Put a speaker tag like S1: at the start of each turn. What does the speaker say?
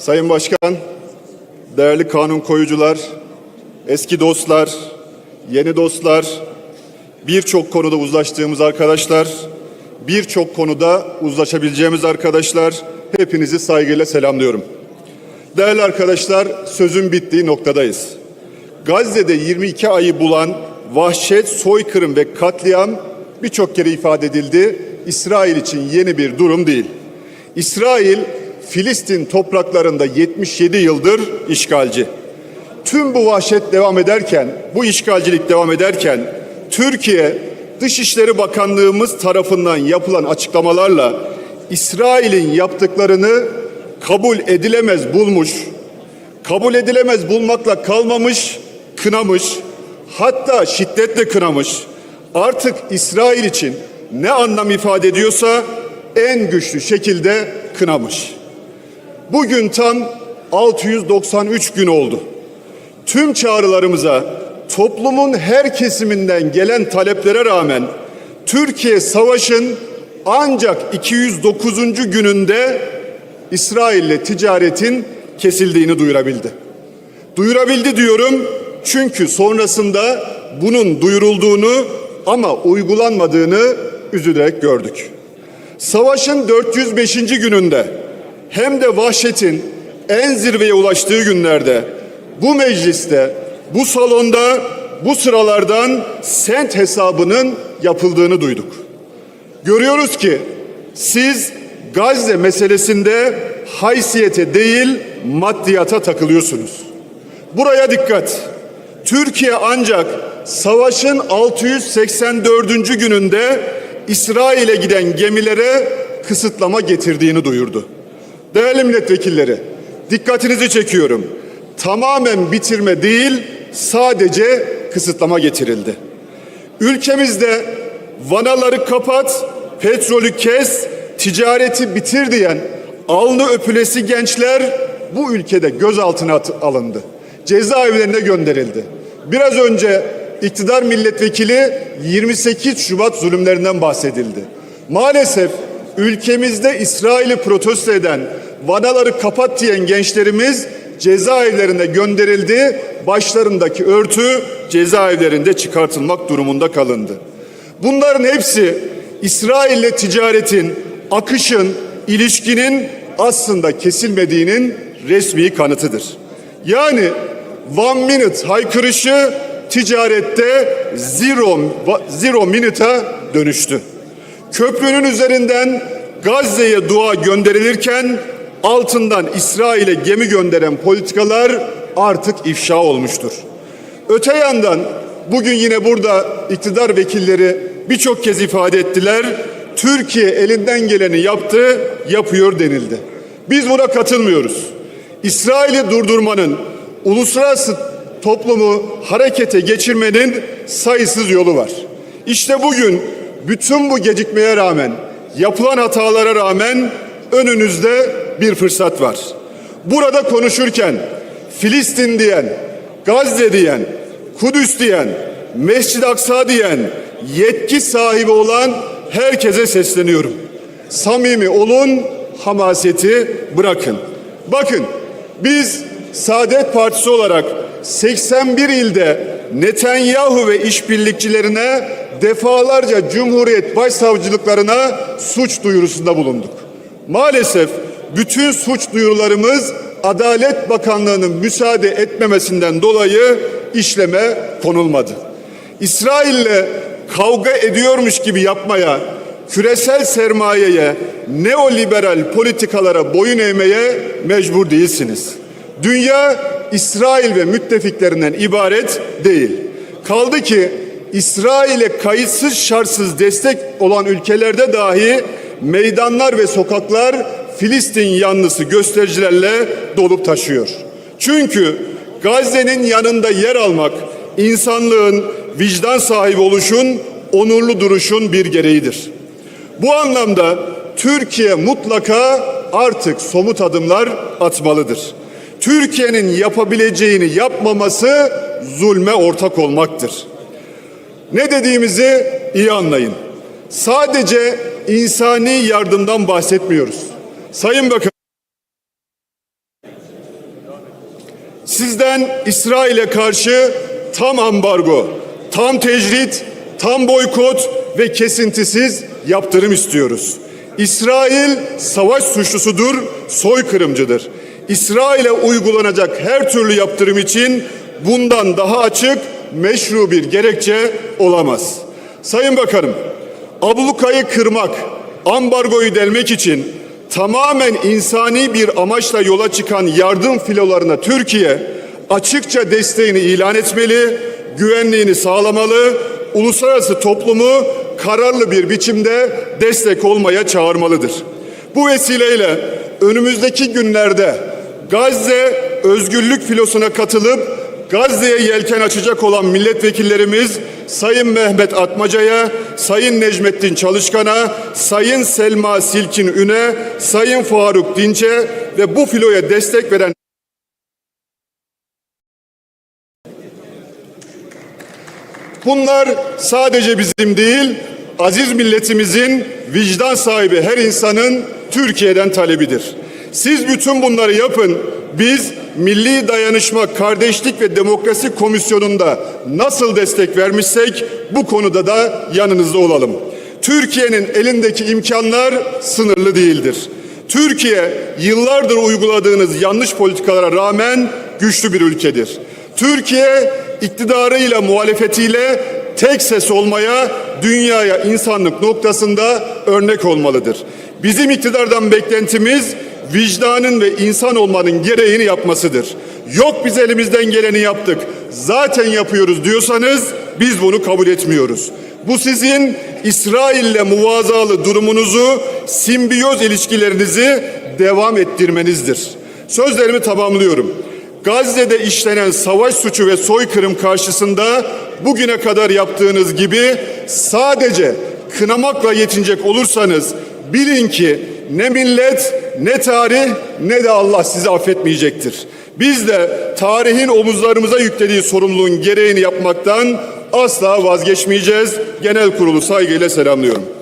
S1: Sayın Başkan, değerli kanun koyucular, eski dostlar, yeni dostlar, birçok konuda uzlaştığımız arkadaşlar, birçok konuda uzlaşabileceğimiz arkadaşlar, hepinizi saygıyla selamlıyorum. Değerli arkadaşlar, sözün bittiği noktadayız. Gazze'de 22 ayı bulan vahşet, soykırım ve katliam birçok kere ifade edildi. İsrail için yeni bir durum değil. İsrail, Filistin topraklarında 77 yıldır işgalci. Tüm bu vahşet devam ederken, bu işgalcilik devam ederken Türkiye Dışişleri Bakanlığımız tarafından yapılan açıklamalarla İsrail'in yaptıklarını kabul edilemez bulmuş, kabul edilemez bulmakla kalmamış, kınamış, hatta şiddetle kınamış. Artık İsrail için ne anlam ifade ediyorsa en güçlü şekilde kınamış. Bugün tam 693 gün oldu. Tüm çağrılarımıza, toplumun her kesiminden gelen taleplere rağmen Türkiye savaşın ancak 209. gününde İsrail'le ticaretin kesildiğini duyurabildi. Duyurabildi diyorum çünkü sonrasında bunun duyurulduğunu ama uygulanmadığını üzülerek gördük. Savaşın 405. gününde hem de vahşetin en zirveye ulaştığı günlerde bu mecliste, bu salonda, bu sıralardan sent hesabının yapıldığını duyduk. Görüyoruz ki siz Gazze meselesinde haysiyete değil maddiyata takılıyorsunuz. Buraya dikkat. Türkiye ancak savaşın 684. gününde İsrail'e giden gemilere kısıtlama getirdiğini duyurdu. Değerli milletvekilleri, dikkatinizi çekiyorum. Tamamen bitirme değil, sadece kısıtlama getirildi. Ülkemizde vanaları kapat, petrolü kes, ticareti bitir diyen alnı öpülesi gençler bu ülkede gözaltına alındı. Cezaevlerine gönderildi. Biraz önce iktidar milletvekili 28 Şubat zulümlerinden bahsedildi. Maalesef ülkemizde İsrail'i protesto eden, vanaları kapat diyen gençlerimiz cezaevlerine gönderildi. Başlarındaki örtü cezaevlerinde çıkartılmak durumunda kalındı. Bunların hepsi İsrail'le ticaretin, akışın, ilişkinin aslında kesilmediğinin resmi kanıtıdır. Yani one minute haykırışı ticarette zero, zero minute'a dönüştü. Köprünün üzerinden Gazze'ye dua gönderilirken altından İsrail'e gemi gönderen politikalar artık ifşa olmuştur. Öte yandan bugün yine burada iktidar vekilleri birçok kez ifade ettiler. Türkiye elinden geleni yaptı, yapıyor denildi. Biz buna katılmıyoruz. İsrail'i durdurmanın uluslararası toplumu harekete geçirmenin sayısız yolu var. İşte bugün bütün bu gecikmeye rağmen, yapılan hatalara rağmen önünüzde bir fırsat var. Burada konuşurken Filistin diyen, Gazze diyen, Kudüs diyen, Mescid-i Aksa diyen yetki sahibi olan herkese sesleniyorum. Samimi olun, hamaseti bırakın. Bakın biz Saadet Partisi olarak 81 ilde Netanyahu ve işbirlikçilerine defalarca Cumhuriyet Başsavcılıklarına suç duyurusunda bulunduk. Maalesef bütün suç duyurularımız Adalet Bakanlığı'nın müsaade etmemesinden dolayı işleme konulmadı. İsrail'le kavga ediyormuş gibi yapmaya, küresel sermayeye, neoliberal politikalara boyun eğmeye mecbur değilsiniz. Dünya İsrail ve müttefiklerinden ibaret değil. Kaldı ki İsrail'e kayıtsız şartsız destek olan ülkelerde dahi meydanlar ve sokaklar Filistin yanlısı göstericilerle dolup taşıyor. Çünkü Gazze'nin yanında yer almak insanlığın vicdan sahibi oluşun, onurlu duruşun bir gereğidir. Bu anlamda Türkiye mutlaka artık somut adımlar atmalıdır. Türkiye'nin yapabileceğini yapmaması zulme ortak olmaktır. Ne dediğimizi iyi anlayın. Sadece insani yardımdan bahsetmiyoruz. Sayın Bakan Sizden İsrail'e karşı tam ambargo, tam tecrit, tam boykot ve kesintisiz yaptırım istiyoruz. İsrail savaş suçlusudur, soykırımcıdır. İsrail'e uygulanacak her türlü yaptırım için bundan daha açık, meşru bir gerekçe olamaz. Sayın Bakanım, ablukayı kırmak, ambargoyu delmek için tamamen insani bir amaçla yola çıkan yardım filolarına Türkiye açıkça desteğini ilan etmeli, güvenliğini sağlamalı, uluslararası toplumu kararlı bir biçimde destek olmaya çağırmalıdır. Bu vesileyle önümüzdeki günlerde Gazze özgürlük filosuna katılıp Gazze'ye yelken açacak olan milletvekillerimiz Sayın Mehmet Atmaca'ya, Sayın Necmettin Çalışkan'a, Sayın Selma Silkin Üne, Sayın Faruk Dinç'e ve bu filoya destek veren Bunlar sadece bizim değil, aziz milletimizin vicdan sahibi her insanın Türkiye'den talebidir. Siz bütün bunları yapın. Biz Milli Dayanışma, Kardeşlik ve Demokrasi Komisyonu'nda nasıl destek vermişsek bu konuda da yanınızda olalım. Türkiye'nin elindeki imkanlar sınırlı değildir. Türkiye yıllardır uyguladığınız yanlış politikalara rağmen güçlü bir ülkedir. Türkiye iktidarıyla muhalefetiyle tek ses olmaya, dünyaya insanlık noktasında örnek olmalıdır. Bizim iktidardan beklentimiz vicdanın ve insan olmanın gereğini yapmasıdır. Yok biz elimizden geleni yaptık, zaten yapıyoruz diyorsanız biz bunu kabul etmiyoruz. Bu sizin İsrail'le muvazalı durumunuzu, simbiyoz ilişkilerinizi devam ettirmenizdir. Sözlerimi tamamlıyorum. Gazze'de işlenen savaş suçu ve soykırım karşısında bugüne kadar yaptığınız gibi sadece kınamakla yetinecek olursanız bilin ki ne millet, ne tarih, ne de Allah sizi affetmeyecektir. Biz de tarihin omuzlarımıza yüklediği sorumluluğun gereğini yapmaktan asla vazgeçmeyeceğiz. Genel kurulu saygıyla selamlıyorum.